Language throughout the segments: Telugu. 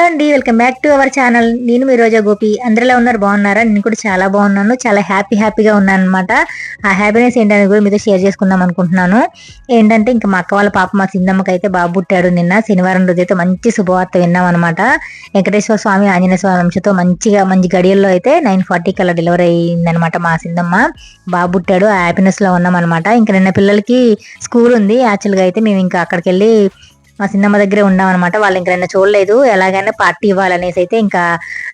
హలో అండి welcome back to our channel. నేను మీ రోజా గోపి. అందరిలో ఉన్నారు బాగున్నారా? నేను కూడా చాలా బాగున్నాను. చాలా హ్యాపీ హ్యాపీగా ఉన్నాను అనమాట ఆ హ్యాపీనెస్ ఏంటనేది కూడా మీతో షేర్ చేసుకుందాం అనుకుంటున్నాను. ఏంటంటే ఇంకా మా అక్క వాళ్ళ పాప మా సిందమ్మకి అయితే బాబు పుట్టాడు నిన్న. శనివారం రోజు అయితే మంచి శుభవార్త విన్నాం అనమాట వెంకటేశ్వర స్వామి ఆంజనేయ స్వామి అంశతో మంచిగా మంచి గడియల్లో అయితే నైన్ ఫార్టీ కల్లా డెలివరీ అయిందనమాట మా సిందమ్మ బాబు పుట్టాడు ఆ హ్యాపీనెస్లో ఉన్నాం అనమాట ఇంకా నిన్న పిల్లలకి స్కూల్ ఉంది. యాక్చువల్గా అయితే మేము ఇంకా అక్కడికి వెళ్ళి మా సినిమా దగ్గరే ఉన్నాం అనమాట వాళ్ళు ఇంకా నిన్న చూడలేదు. ఎలాగైనా పార్టీ ఇవ్వాలనేసి అయితే ఇంకా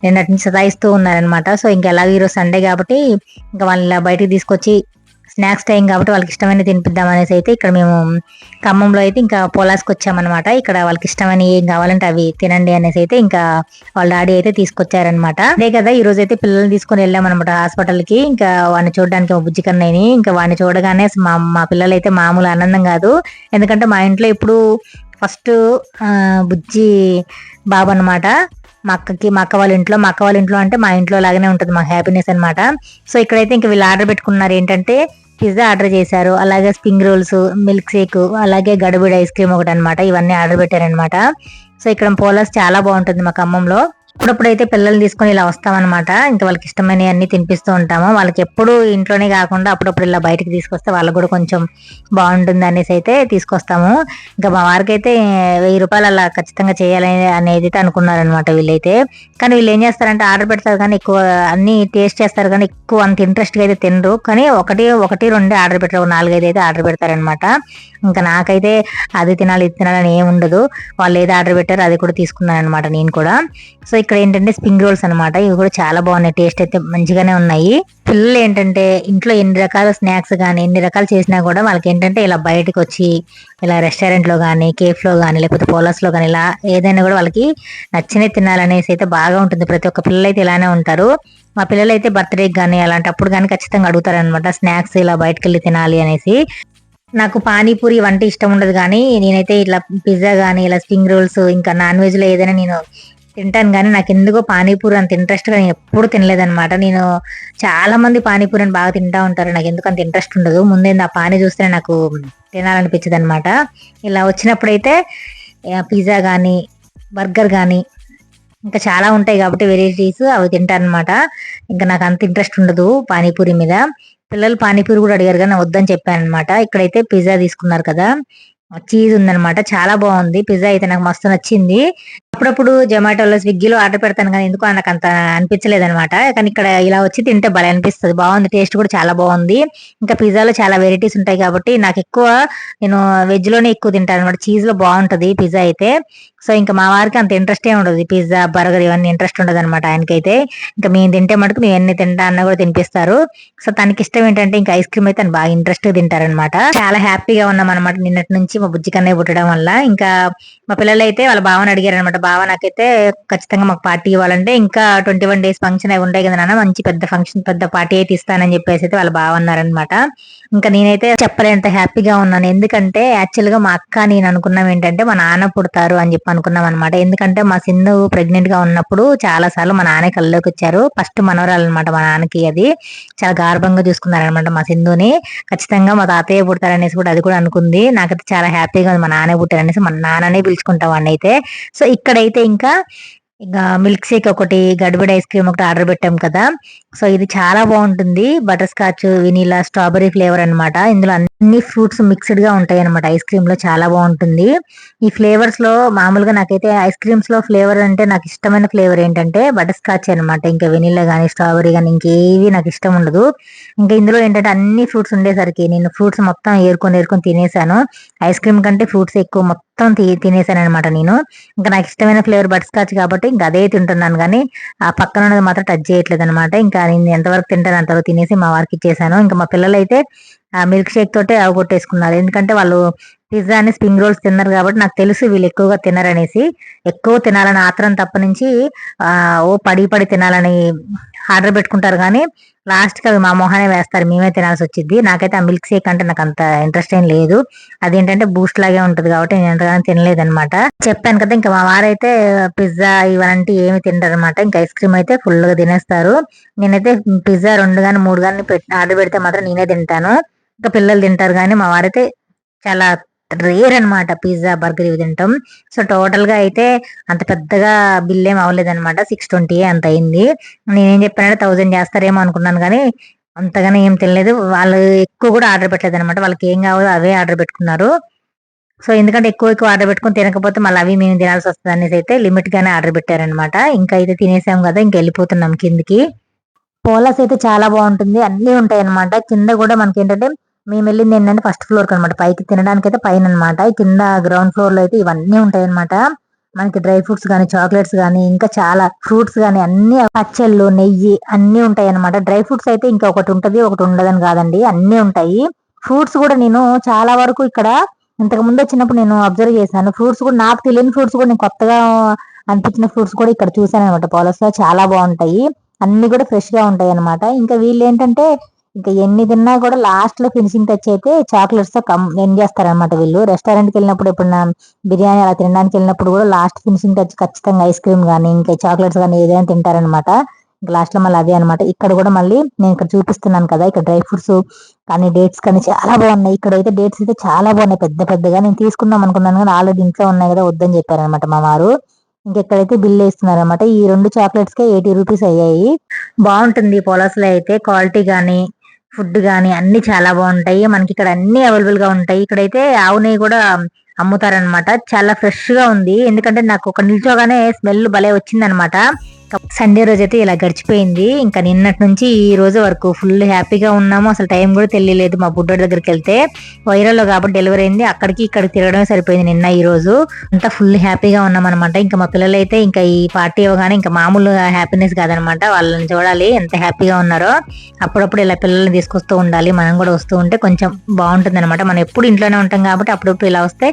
నిన్నటి నుంచి సతాయిస్తూ ఉన్నారనమాట సో ఇంకా ఎలాగో ఈరోజు సండే కాబట్టి ఇంకా వాళ్ళని బయటికి తీసుకొచ్చి స్నాక్స్ టైం కాబట్టి వాళ్ళకి ఇష్టమైన తినిపిద్దాం అనేసి అయితే ఇక్కడ మేము ఖమ్మంలో అయితే ఇంకా పొలాస్కి వచ్చామన్నమాట. ఇక్కడ వాళ్ళకి ఇష్టమైన ఏం కావాలంటే అవి తినండి అనేసి అయితే ఇంకా వాళ్ళ డాడీ అయితే తీసుకొచ్చారనమాట అదే కదా ఈ రోజు అయితే పిల్లల్ని తీసుకొని వెళ్ళామన్నమాట హాస్పిటల్కి ఇంకా వాడిని చూడడానికి బుజ్జి కన్నయ్యని. ఇంకా వాడిని చూడగానే మా మా పిల్లలు అయితే మామూలు ఆనందం కాదు. ఎందుకంటే మా ఇంట్లో ఇప్పుడు ఫస్ట్ బుజ్జి బాబు అనమాట మా అక్కకి మా అక్క వాళ్ళ ఇంట్లో మా అక్క వాళ్ళ ఇంట్లో అంటే మా ఇంట్లో లాగానే ఉంటుంది మా హ్యాపీనెస్ అనమాట సో ఇక్కడైతే ఇంక వీళ్ళు ఆర్డర్ పెట్టుకున్నారు ఏంటంటే పిజ్జా ఆర్డర్ చేశారు. అలాగే స్ప్రింగ్ రోల్స్ మిల్క్ షేక్ అలాగే గడబిడ ఐస్ క్రీమ్ ఒకటి అనమాట ఇవన్నీ ఆర్డర్ పెట్టారనమాట సో ఇక్కడ పోలస్ చాలా బాగుంటుంది మా ఖమ్మంలో అప్పుడప్పుడు అయితే పిల్లల్ని తీసుకొని ఇలా వస్తామన్నమాట. ఇంకా వాళ్ళకి ఇష్టమైన అన్ని తినిపిస్తూ ఉంటాము. వాళ్ళకి ఎప్పుడు ఇంట్లోనే కాకుండా అప్పుడప్పుడు ఇలా బయటకు తీసుకొస్తే వాళ్ళకి కూడా కొంచెం బాగుంటుంది అనేసి అయితే తీసుకొస్తాము. ఇంకా మా వారికి అయితే వెయ్యి రూపాయలు అలా ఖచ్చితంగా చేయాలి అనేది అయితే అనుకున్నారనమాట వీళ్ళైతే. కానీ వీళ్ళు ఏం చేస్తారంటే ఆర్డర్ పెడతారు కానీ ఎక్కువ అన్ని టేస్ట్ చేస్తారు కానీ ఎక్కువ అంత ఇంట్రెస్ట్గా అయితే తినరు. కానీ ఒకటి ఒకటి రెండు ఆర్డర్ పెట్టారు. నాలుగైదు అయితే ఆర్డర్ పెడతారనమాట ఇంకా నాకైతే అది తినాలి ఇది తినాలని ఏమి ఉండదు. వాళ్ళు ఏది ఆర్డర్ పెట్టారో అది కూడా తీసుకున్నాను అనమాట నేను కూడా. సో ఇక్కడ ఏంటంటే స్ప్రింగ్ రోల్స్ అనమాట ఇవి కూడా చాలా బాగున్నాయి. టేస్ట్ అయితే మంచిగానే ఉన్నాయి. పిల్లలు ఏంటంటే ఇంట్లో ఎన్ని రకాల స్నాక్స్ కానీ ఎన్ని రకాలు చేసినా కూడా వాళ్ళకి ఏంటంటే ఇలా బయటకు వచ్చి ఇలా రెస్టారెంట్లో కానీ కేఫ్లో కానీ లేకపోతే పోలస్లో కానీ ఇలా ఏదైనా కూడా వాళ్ళకి నచ్చినవి తినాలనేసి అయితే బాగా ఉంటుంది. ప్రతి ఒక్క పిల్లలు అయితే ఇలానే ఉంటారు. మా పిల్లలు అయితే బర్త్డేకి కానీ అలాంటప్పుడు కానీ ఖచ్చితంగా అడుగుతారనమాట స్నాక్స్ ఇలా బయటకు వెళ్ళి తినాలి అనేసి. నాకు పానీపూరి వంట ఇష్టం ఉండదు కానీ నేనైతే ఇట్లా పిజ్జా కానీ ఇలా స్ప్రింగ్ రోల్స్ ఇంకా నాన్ వెజ్లో ఏదైనా నేను తింటాను కానీ నాకు ఎందుకో పానీపూరి అంత ఇంట్రెస్ట్గా నేను ఎప్పుడు తినలేదనమాట నేను చాలా మంది పానీపూరి అని బాగా తింటా ఉంటారు. నాకు ఎందుకు అంత ఇంట్రెస్ట్ ఉండదు. ముందే ఆ పానీ చూస్తే నాకు తినాలనిపించదు అనమాట ఇలా వచ్చినప్పుడైతే పిజ్జా కానీ బర్గర్ కానీ ఇంకా చాలా ఉంటాయి కాబట్టి వెరైటీస్ అవి తింటానమాట ఇంకా నాకు అంత ఇంట్రెస్ట్ ఉండదు పానీపూరి మీద. పిల్లలు పానీపూరి కూడా అడిగారు కానీ వద్దని చెప్పాను అనమాట ఇక్కడైతే పిజ్జా తీసుకున్నారు కదా. చీజ్ ఉందనమాట చాలా బాగుంది. పిజ్జా అయితే నాకు మస్తు నచ్చింది. అప్పుడప్పుడు జొమాటోలో స్విగ్గీలో ఆర్డర్ పెడతాను కానీ ఎందుకు నాకు అంత అనిపించలేదు అనమాట కానీ ఇక్కడ ఇలా వచ్చి తింటే భలే అనిపిస్తుంది. బాగుంది. టేస్ట్ కూడా చాలా బాగుంది. ఇంకా పిజ్జాలో చాలా వెరైటీస్ ఉంటాయి కాబట్టి నాకు ఎక్కువ నేను వెజ్లోనే ఎక్కువ తింటాను అనమాట చీజ్లో బాగుంటది పిజ్జా అయితే. సో ఇంకా మా వారికి అంత ఇంట్రెస్ట్ ఏ ఉండదు పిజ్జా బర్గర్ ఇవన్నీ ఇంట్రెస్ట్ ఉండదు అనమాట ఆయనకైతే. ఇంకా మేము తింటే మటుకు మేము ఎన్ని తింటా అన్న కూడా తినిపిస్తారు. సో తనకి ఇష్టం ఏంటంటే ఇంకా ఐస్ క్రీమ్ అయితే బాగా ఇంట్రెస్ట్గా తింటారనమాట చాలా హ్యాపీగా ఉన్నాం అనమాట నిన్నటి నుంచి. మా బుజ్జి కన్నయ్య పుట్టడం వల్ల ఇంకా మా పిల్లలు అయితే వాళ్ళ బావని అడిగారు అనమాట బావ నాకైతే ఖచ్చితంగా మాకు పార్టీ ఇవ్వాలంటే ఇంకా ట్వంటీ వన్ డేస్ ఫంక్షన్ అవి ఉంటాయి కదా నాన్న మంచి పెద్ద ఫంక్షన్ పెద్ద పార్టీ అయితే ఇస్తానని చెప్పేసి అయితే వాళ్ళ బావ అన్నారనమాట ఇంకా నేనైతే చెప్పలేంత హ్యాపీగా ఉన్నాను. ఎందుకంటే యాక్చువల్గా మా అక్క నేను అనుకున్నాం ఏంటంటే మా నాన్న పుడతారు అని చెప్పి అనుకున్నాం అనమాట ఎందుకంటే మా సింధు ప్రెగ్నెంట్గా ఉన్నప్పుడు చాలా సార్లు మా నాన్న కళ్ళలోకి వచ్చారు. ఫస్ట్ మనవరాలు అనమాట మా నాన్నకి అది. చాలా గార్భంగా చూసుకున్నారనమాట మా సింధుని ఖచ్చితంగా మా తాతయ్య పుడతారనేసి కూడా అది కూడా అనుకుంది. నాకైతే చాలా హ్యాపీగా మా నాన్న పుట్టారనేసి మా నాన్ననే పిలుచుకుంటాం అయితే సో ఇక్కడైతే ఇంకా ఇంకా మిల్క్ షేక్ ఒకటి గడిబిడి ఐస్ క్రీమ్ ఒకటి ఆర్డర్ పెట్టాం కదా. సో ఇది చాలా బాగుంటుంది. Butter scotch vanilla strawberry flavour అనమాట ఇందులో అన్ని ఫ్రూట్స్ మిక్స్డ్గా ఉంటాయి అనమాట ఐస్ క్రీమ్లో చాలా బాగుంటుంది. ఈ ఫ్లేవర్స్లో మామూలుగా నాకైతే ఐస్ క్రీమ్స్లో ఫ్లేవర్ అంటే నాకు ఇష్టమైన ఫ్లేవర్ ఏంటంటే బటర్ స్కాచ్ అనమాట ఇంకా వెనీలా కానీ స్ట్రాబెరీ కానీ ఇంకేవి నాకు ఇష్టం ఉండదు. ఇంకా ఇందులో ఏంటంటే అన్ని ఫ్రూట్స్ ఉండేసరికి నేను ఫ్రూట్స్ మొత్తం ఏరుకొని ఏరుకొని తినేసాను. ఐస్ క్రీమ్ కంటే ఫ్రూట్స్ ఎక్కువ మొత్తం తినేసాను అనమాట నేను. ఇంకా నాకు ఇష్టమైన ఫ్లేవర్ బట్ స్కాచ్ కాబట్టి ఇంకా అదే తింటున్నాను. కానీ ఆ పక్కన ఉన్నది మాత్రం టచ్ చేయట్లేదు అనమాట ఇంకా నేను ఎంతవరకు తింటాను అంతవరకు తినేసి మా వారికి ఇచ్చేసాను. ఇంకా మా పిల్లలు అయితే ఆ మిల్క్ షేక్ తోటే అవగొట్టేసుకున్నారు ఎందుకంటే వాళ్ళు పిజ్జా అని స్ప్రింగ్ రోల్స్ తిన్నారు కాబట్టి నాకు తెలుసు వీళ్ళు ఎక్కువగా తినరనేసి. ఎక్కువ తినాలని ఆత్రం తప్ప నుంచి ఓ పడి పడి తినాలని ఆర్డర్ పెట్టుకుంటారు. కానీ లాస్ట్కి అవి మా మొహానే వేస్తారు. మేమే తినాల్సి వచ్చింది నాకైతే ఆ మిల్క్ షేక్ అంటే నాకు అంత ఇంట్రెస్ట్ ఏం లేదు. అదేంటంటే బూస్ట్ లాగే ఉంటుంది కాబట్టి నేను ఎంతగానో తినలేదనమాట చెప్పాను కదా ఇంకా మా వారైతే పిజ్జా ఇవన్నీ ఏమి తినరనమాట ఇంకా ఐస్ క్రీమ్ అయితే ఫుల్గా తినేస్తారు. నేనైతే పిజ్జా రెండు కానీ మూడు కానీ ఆర్డర్ పెడితే మాత్రం నేనే తింటాను. ఇంకా పిల్లలు తింటారు కానీ మా వారైతే చాలా రేర్ అనమాట పిజ్జా బర్గర్ ఇవి తింటాం. సో టోటల్గా అయితే అంత పెద్దగా బిల్ ఏం అవ్వలేదన్నమాట. సిక్స్ ట్వంటీ అంత అయింది. నేనేం చెప్పానంటే థౌజండ్ చేస్తారేమో అనుకున్నాను కానీ అంతగానే ఏం తెలియలేదు వాళ్ళు ఎక్కువ కూడా ఆర్డర్ పెట్టలేదు అనమాట వాళ్ళకి ఏం కావాలో అవే ఆర్డర్ పెట్టుకున్నారు. సో ఎందుకంటే ఎక్కువ ఎక్కువ ఆర్డర్ పెట్టుకుని తినకపోతే మళ్ళీ అవి మేము తినాల్సి వస్తుంది అనేసి అయితే లిమిట్ గానే ఆర్డర్ పెట్టారనమాట ఇంకా అయితే తినేసాం కదా ఇంక వెళ్ళిపోతున్నాం కిందికి. పోలాస్ అయితే చాలా బాగుంటుంది. అన్నీ ఉంటాయి అనమాట కింద కూడా మనకి ఏంటంటే మేము వెళ్ళింది ఏంటంటే ఫస్ట్ ఫ్లోర్ అనమాట పైకి తినడానికి అయితే పైన అనమాట కింద గ్రౌండ్ ఫ్లోర్లో అయితే ఇవన్నీ ఉంటాయి అనమాట మనకి డ్రై ఫ్రూట్స్ కానీ చాక్లెట్స్ కానీ ఇంకా చాలా ఫ్రూట్స్ కానీ అన్ని పచ్చళ్ళు నెయ్యి అన్ని ఉంటాయి అనమాట డ్రై ఫ్రూట్స్ అయితే ఇంకా ఒకటి ఉంటది ఒకటి ఉండదని కాదండి. అన్ని ఉంటాయి. ఫ్రూట్స్ కూడా నేను చాలా వరకు ఇక్కడ ఇంతకు ముందు వచ్చినప్పుడు నేను అబ్జర్వ్ చేశాను. ఫ్రూట్స్ కూడా నాకు తెలియని ఫ్రూట్స్ కూడా నేను కొత్తగా అనిపించిన ఫ్రూట్స్ కూడా ఇక్కడ చూసాను అనమాట పాలస్లో చాలా బాగుంటాయి. అన్ని కూడా ఫ్రెష్గా ఉంటాయి అనమాట ఇంకా వీళ్ళు ఏంటంటే ఇంకా ఎన్ని తిన్నా కూడా లాస్ట్లో ఫినిషింగ్ టచ్ అయితే చాక్లెట్స్తో కమ్ ఎండ్ చేస్తారనమాట వీళ్ళు. రెస్టారెంట్కి వెళ్ళినప్పుడు ఎప్పుడన్నా బిర్యానీ అలా తినడానికి వెళ్ళినప్పుడు కూడా లాస్ట్ ఫినిషింగ్ టచ్ ఖచ్చితంగా ఐస్ క్రీమ్ కానీ ఇంకా చాక్లెట్స్ కానీ ఏదైనా తింటారనమాట ఇంకా లాస్ట్లో మళ్ళీ అదే అనమాట ఇక్కడ కూడా మళ్ళీ నేను ఇక్కడ చూపిస్తున్నాను కదా ఇక్కడ డ్రై ఫ్రూట్స్ కానీ డేట్స్ కానీ చాలా బాగున్నాయి. ఇక్కడ అయితే డేట్స్ అయితే చాలా బాగున్నాయి. పెద్ద పెద్దగా నేను తీసుకుందాం అనుకున్నాను కానీ ఆల్రెడీ ఇంట్లో ఉన్నాయి కదా వద్దని చెప్పారనమాట మా వారు. ఇంకెక్కడైతే బిల్ వేస్తున్నారు అనమాట ఈ రెండు చాక్లెట్స్ కే ఎయిటీ రూపీస్ అయ్యాయి. బాగుంటుంది పొలాస్లో అయితే క్వాలిటీ కానీ ఫుడ్ గానీ అన్ని చాలా బాగుంటాయి. మనకి ఇక్కడ అన్ని అవైలబుల్గా ఉంటాయి. ఇక్కడైతే ఆవు నెయ్యి కూడా అమ్ముతారనమాట చాలా ఫ్రెష్గా ఉంది. ఎందుకంటే నాకు ఒక నిల్చోగానే స్మెల్ భలే వచ్చిందనమాట సండే రోజు అయితే ఇలా గడిచిపోయింది. ఇంకా నిన్నటి నుంచి ఈ రోజు వరకు ఫుల్ హ్యాపీగా ఉన్నాము. అసలు టైం కూడా తెలియలేదు మా బుడ్డోడి దగ్గరికి వెళ్తే. వైరల్లో కాబట్టి డెలివరీ అయింది. అక్కడికి ఇక్కడికి తిరగడమే సరిపోయింది నిన్న ఈ రోజు. అంతా ఫుల్ హ్యాపీగా ఉన్నాం అనమాట ఇంకా మా పిల్లలు అయితే ఇంకా ఈ పార్టీ ఇవ్వగానే ఇంకా మామూలు హ్యాపీనెస్ కాదనమాట వాళ్ళని చూడాలి ఎంత హ్యాపీగా ఉన్నారో. అప్పుడప్పుడు ఇలా పిల్లల్ని తీసుకొస్తూ ఉండాలి. మనం కూడా వస్తూ ఉంటే కొంచెం బాగుంటుంది అనమాట మనం ఎప్పుడు ఇంట్లోనే ఉంటాం కాబట్టి అప్పుడప్పుడు ఇలా వస్తే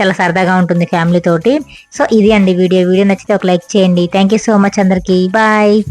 చాలా సరదాగా ఉంటుంది ఫ్యామిలీ తోటి సో ఇది అండి వీడియో. వీడియో నచ్చితే ఒక లైక్ చేయండి. Thank you so much RK. Bye!